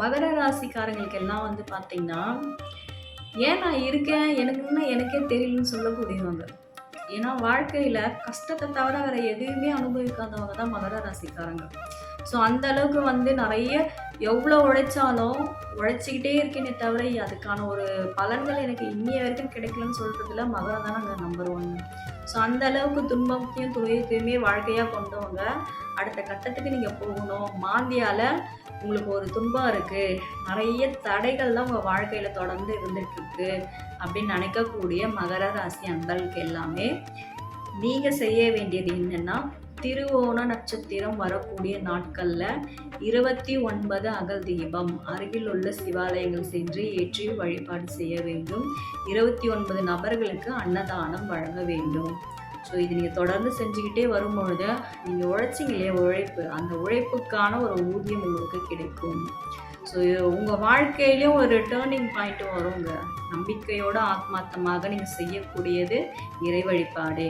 மகர ராசிக்காரங்களுக்கு எல்லாம் வந்து பார்த்தீங்கன்னா ஏன் நான் இருக்கேன்? எனக்குன்னு எனக்கே தெரியலன்னு சொல்லக்கூடியவங்க. ஏன்னா வாழ்க்கையில் கஷ்டத்தை தவிர வேறு எதுவுமே அனுபவிக்காதவங்க தான் மகர ராசிக்காரங்க. ஸோ அந்த அளவுக்கு வந்து நிறைய எவ்வளோ உழைச்சாலும் உழைச்சிக்கிட்டே இருக்கேனே தவிர அதுக்கான ஒரு பலன்கள் எனக்கு இன்னைய வரைக்கும் கிடைக்கலன்னு சொல்கிறதுல மகரம் தான் நாங்கள் நம்பர் ஒன் ஸோ அந்த அளவுக்கு துன்பத்தையும் துயரத்தையுமே வாழ்க்கையாக கொண்டவங்க அடுத்த கட்டத்துக்கு நீங்கள் போகணும். மாந்தியால் உங்களுக்கு ஒரு துன்பம் இருக்குது நிறைய தடைகள் தான் உங்கள் வாழ்க்கையில் தொடர்ந்து இருந்துகிட்ருக்கு அப்படின்னு நினைக்கக்கூடிய மகர ராசி அன்பர்களுக்கு எல்லாமே நீங்கள் செய்ய வேண்டியது என்னென்னா திருவோண நட்சத்திரம் வரக்கூடிய நாட்களில் இருபத்தி ஒன்பது அகல் தீபம் அருகில் உள்ள சிவாலயங்கள் சென்று ஏற்றி வழிபாடு செய்ய வேண்டும். இருபத்தி ஒன்பது நபர்களுக்கு அன்னதானம் வழங்க வேண்டும். ஸோ இது நீங்கள் தொடர்ந்து செஞ்சுக்கிட்டே வரும்பொழுது நீங்கள் உழைச்சிங்க இல்லையா உழைப்பு? அந்த உழைப்புக்கான ஒரு ஊதியம் உங்களுக்கு கிடைக்கும். ஸோ உங்கள் வாழ்க்கையிலையும் ஒரு டேர்னிங் பாயிண்ட் வருங்க. நம்பிக்கையோட ஆத்மார்த்தமாக நீங்கள் செய்யக்கூடியது இறை வழிபாடு.